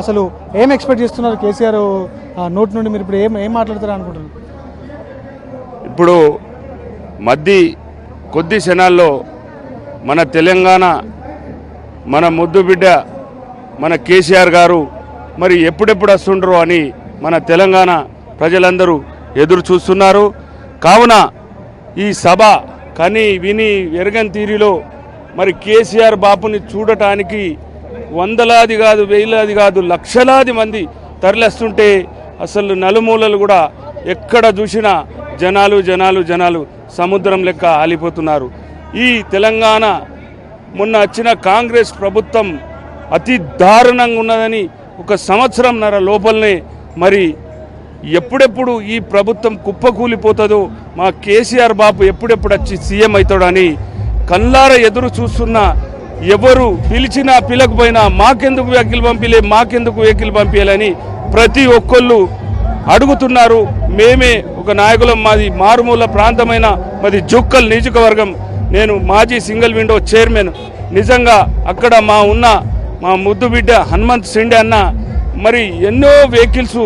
అసలు ఏం ఎక్స్పెక్ట్ చేస్తున్నారు కేసీఆర్ ఆ, నోటి నుండి మీరు ఇప్పుడు ఏం ఏం మాట్లాడతారు అనుకుంటున్నారు? ఇప్పుడు మధ్య కొద్ది క్షణాల్లో మన తెలంగాణ మన ముద్దు బిడ్డ మన కేసీఆర్ గారు మరి ఎప్పుడెప్పుడు వస్తుండ్రో అని మన తెలంగాణ ప్రజలందరూ ఎదురు చూస్తున్నారు. కావున ఈ సభ కని విని ఎరగని తీరిలో మరి కేసీఆర్ బాపుని చూడటానికి వందలాది కాదు వేలాది కాదు లక్షలాది మంది తరలిస్తుంటే అసలు నలుమూలలు కూడా ఎక్కడ చూసినా జనాలు జనాలు జనాలు సముద్రం లెక్క ఆలిపోతున్నారు. ఈ తెలంగాణ మొన్న వచ్చిన కాంగ్రెస్ ప్రభుత్వం అతి దారుణంగా ఉన్నదని ఒక సంవత్సరంన్నర లోపలనే మరి ఎప్పుడెప్పుడు ఈ ప్రభుత్వం కుప్పకూలిపోతుందో మా కేసీఆర్ బాబు ఎప్పుడెప్పుడు వచ్చి సీఎం అవుతాడని కల్లార ఎదురు చూస్తున్న ఎవరు పిలిచినా పిలకపోయినా మాకెందుకు వెహికల్ పంపిలే మాకెందుకు వెహికల్ పంపించాలని ప్రతి ఒక్కళ్ళు అడుగుతున్నారు. మేమే ఒక నాయకులం మాది మారుమూల ప్రాంతమైన మాది జుక్కల్ నియోజకవర్గం. నేను మాజీ సింగిల్ విండో చైర్మన్. నిజంగా అక్కడ మా ఉన్న మా ముద్దు బిడ్డ హనుమంత్ సిండే అన్న మరి ఎన్నో వెహికల్స్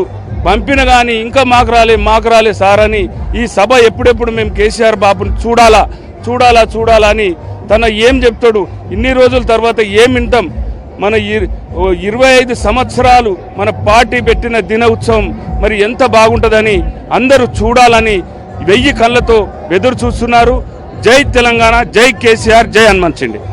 పంపిన కానీ ఇంకా మాకు రాలే మాకు రాలే సార్ అని ఈ సభ ఎప్పుడెప్పుడు మేము కేసీఆర్ బాబుని చూడాలా చూడాలా చూడాలా అని తన ఏం చెప్తాడు? ఇన్ని రోజుల తర్వాత ఏం వింటాం? మన ఓ ఇరవై ఐదు సంవత్సరాలు మన పార్టీ పెట్టిన దిన ఉత్సవం మరి ఎంత బాగుంటుందని అందరూ చూడాలని వెయ్యి కళ్ళతో ఎదురు చూస్తున్నారు. జై తెలంగాణ జై కేసీఆర్ జై హనుమంత్ సిండే